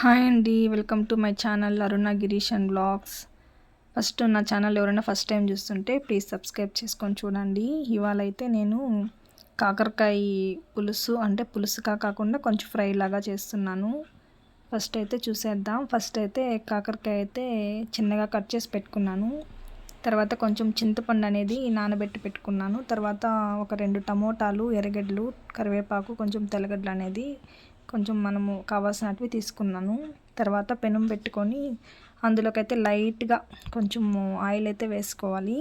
Hi అండి welcome to my channel Aruna Girish and blogs. First నా channel ఎవరైనా first time చూస్తుంటే please subscribe చేసుకొని చూడండి. ఇవాళ అయితే నేను కాకరకాయ పులుసు అంటే పులుసుగా కాకుండా కొంచెం ఫ్రై లాగా చేస్తున్నాను. ఫస్ట్ అయితే చూసేద్దాం. ఫస్ట్ అయితే కాకరకాయ అయితే చిన్నగా కట్ చేసి పెట్టుకున్నాను. తర్వాత కొంచెం చింతపండు అనేది నానబెట్టి పెట్టుకున్నాను. తర్వాత ఒక రెండు టమోటాలు ఎర్రగడ్డలు కరివేపాకు కొంచెం తెల్లగడ్డలు అనేది కొంచెం మనము కావాల్సినవి తీసుకున్నాను. తర్వాత పెనం పెట్టుకొని అందులోకైతే లైట్గా కొంచెం ఆయిల్ అయితే వేసుకోవాలి.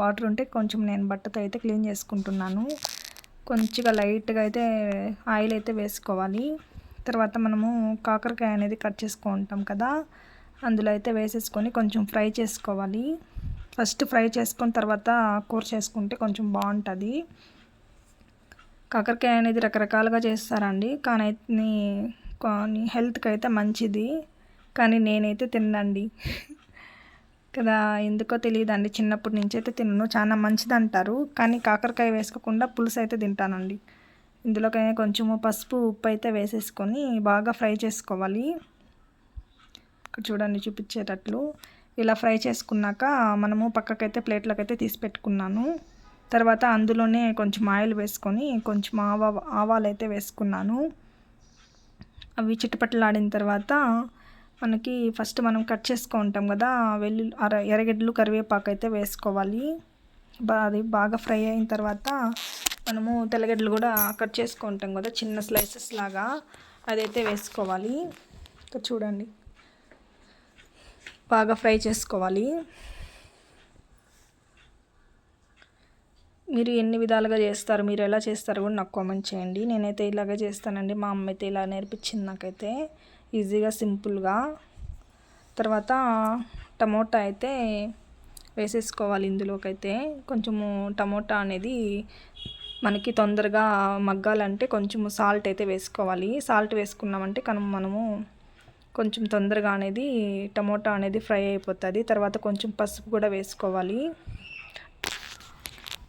వాటర్ ఉంటే కొంచెం నేను బట్టతో అయితే క్లీన్ చేసుకుంటున్నాను. కొంచెంగా లైట్గా అయితే ఆయిల్ అయితే వేసుకోవాలి. తర్వాత మనము కాకరకాయ అనేది కట్ చేసుకుంటాం కదా అందులో అయితే వేసేసుకొని కొంచెం ఫ్రై చేసుకోవాలి. ఫస్ట్ ఫ్రై చేసుకొని తర్వాత కూర చేసుకుంటే కొంచెం బాగుంటుంది. కాకరకాయ అనేది రకరకాలుగా చేస్తారండి. కానీ కానీ హెల్త్కి అయితే మంచిది. కానీ నేనైతే తినండి కదా ఎందుకో తెలియదండి. చిన్నప్పటి నుంచి అయితే తినను. చాలా మంచిది అంటారు కానీ కాకరకాయ వేసుకోకుండా పులుసు అయితే తింటానండి. ఇందులోకైనా కొంచెము పసుపు ఉప్పు అయితే వేసేసుకొని బాగా ఫ్రై చేసుకోవాలి. ఇక్కడ చూడండి చూపించేటట్లు. ఇలా ఫ్రై చేసుకున్నాక మనము పక్కకైతే ప్లేట్లోకి అయితే తీసి పెట్టుకున్నాను. తర్వాత అందులోనే కొంచెం ఆయిల్ వేసుకొని కొంచెం ఆవా ఆవాలు అయితే వేసుకున్నాను. అవి చిటపట్లాడిన తర్వాత మనకి ఫస్ట్ మనం కట్ చేసుకుంటాం కదా వెల్లు అర ఎర్రగడ్డలు కరివేపాకు అయితే వేసుకోవాలి. బా అది బాగా ఫ్రై అయిన తర్వాత మనము తెల్లగడ్డలు కూడా కట్ చేసుకుంటాం కదా చిన్న స్లైసెస్ లాగా అదైతే వేసుకోవాలి. చూడండి. బాగా ఫ్రై చేసుకోవాలి. మీరు ఎన్ని విధాలుగా చేస్తారు మీరు ఎలా చేస్తారు కూడా నాకు కామెంట్ చేయండి. నేనైతే ఇలాగే చేస్తానండి. మా అమ్మ అయితే ఇలా నేర్పించింది నాకైతే ఈజీగా సింపుల్గా. తర్వాత టమోటా అయితే వేసేసుకోవాలి ఇందులోకైతే. కొంచెము టమోటా అనేది మనకి తొందరగా మగ్గాలంటే కొంచెము సాల్ట్ అయితే వేసుకోవాలి. సాల్ట్ వేసుకున్నామంటే కనుక మనము కొంచెం తొందరగా అనేది టమోటా అనేది ఫ్రై అయిపోతుంది. తర్వాత కొంచెం పసుపు కూడా వేసుకోవాలి.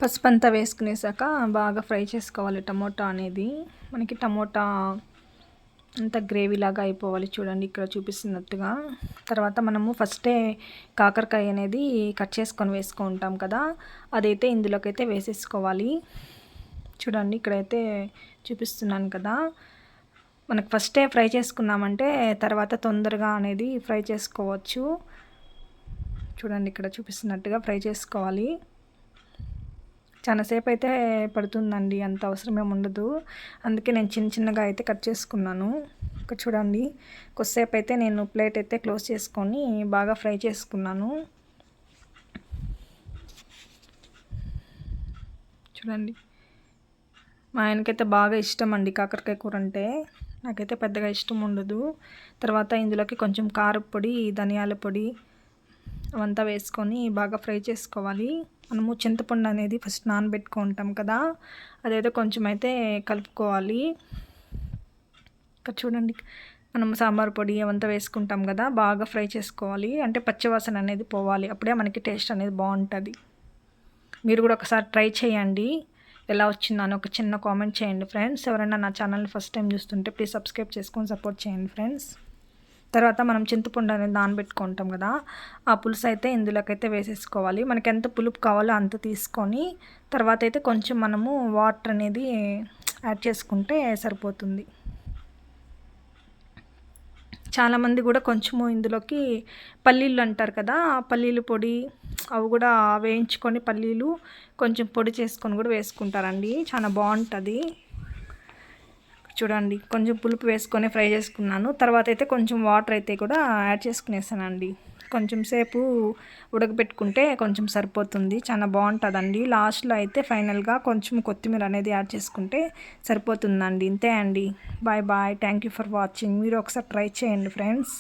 పసుపు అంతా వేసుకునేసాక బాగా ఫ్రై చేసుకోవాలి టమోటా అనేది. మనకి టమోటా అంతా గ్రేవీ లాగా అయిపోవాలి చూడండి ఇక్కడ చూపిస్తున్నట్టుగా. తర్వాత మనము ఫస్టే కాకరకాయ అనేది కట్ చేసుకొని వేసుకుంటాం కదా అదైతే ఇందులోకైతే వేసేసుకోవాలి. చూడండి ఇక్కడైతే చూపిస్తున్నాను కదా. మనకు ఫస్టే ఫ్రై చేసుకున్నామంటే తర్వాత తొందరగా అనేది ఫ్రై చేసుకోవచ్చు. చూడండి ఇక్కడ చూపిస్తున్నట్టుగా ఫ్రై చేసుకోవాలి. చాలాసేపు అయితే పడుతుందండి అంత అవసరమేమి ఉండదు. అందుకే నేను చిన్న చిన్నగా అయితే కట్ చేసుకున్నాను. ఇక్కడ చూడండి కొద్దిసేపు అయితే నేను ప్లేట్ అయితే క్లోజ్ చేసుకొని బాగా ఫ్రై చేసుకున్నాను. చూడండి మా ఆయనకైతే బాగా ఇష్టం అండి కాకరకాయ కూర అంటే. నాకైతే పెద్దగా ఇష్టం ఉండదు. తర్వాత ఇందులోకి కొంచెం కారపొడి ధనియాల పొడి అవంతా వేసుకొని బాగా ఫ్రై చేసుకోవాలి. మనము చింతపండు అనేది ఫస్ట్ నానబెట్టుకుంటాం కదా అదైతే కొంచెం అయితే కలుపుకోవాలి. ఇక్కడ చూడండి మనం సాంబార్ పొడి అవంతా వేసుకుంటాం కదా బాగా ఫ్రై చేసుకోవాలి. అంటే పచ్చివాసన అనేది పోవాలి అప్పుడే మనకి టేస్ట్ అనేది బాగుంటుంది. మీరు కూడా ఒకసారి ట్రై చేయండి. ఎలా వచ్చిందని ఒక చిన్న కామెంట్ చేయండి ఫ్రెండ్స్. ఎవరైనా నా ఛానల్ని ఫస్ట్ టైం చూస్తుంటే ప్లీజ్ సబ్స్క్రైబ్ చేసుకొని సపోర్ట్ చేయండి ఫ్రెండ్స్. తర్వాత మనం చింతపండు అనేది నానబెట్టుకుంటాం కదా ఆ పులుసు అయితే ఇందులోకైతే వేసేసుకోవాలి. మనకి ఎంత పులుపు కావాలో అంత తీసుకొని తర్వాత అయితే కొంచెం మనము వాటర్ అనేది యాడ్ చేసుకుంటే సరిపోతుంది. చాలామంది కూడా కొంచెము ఇందులోకి పల్లీలు అంటారు కదా పల్లీలు పొడి అవి కూడా వేయించుకొని పల్లీలు కొంచెం పొడి చేసుకొని కూడా వేసుకుంటారండి. చాలా బాగుంటుంది. చూడండి కొంచెం పులుపు వేసుకొని ఫ్రై చేసుకున్నాను. తర్వాత అయితే కొంచెం వాటర్ అయితే కూడా యాడ్ చేసుకునేసానండి. కొంచెం సేపు ఉడకబెట్టుకుంటే కొంచెం సరిపోతుంది. చాలా బాగుంటుందండి. లాస్ట్లో అయితే ఫైనల్గా కొంచెం కొత్తిమీర అనేది యాడ్ చేసుకుంటే సరిపోతుందండి. ఇంతే అండి. Bye bye. Thank you for watching. మీరు ఒకసారి ట్రై చేయండి ఫ్రెండ్స్.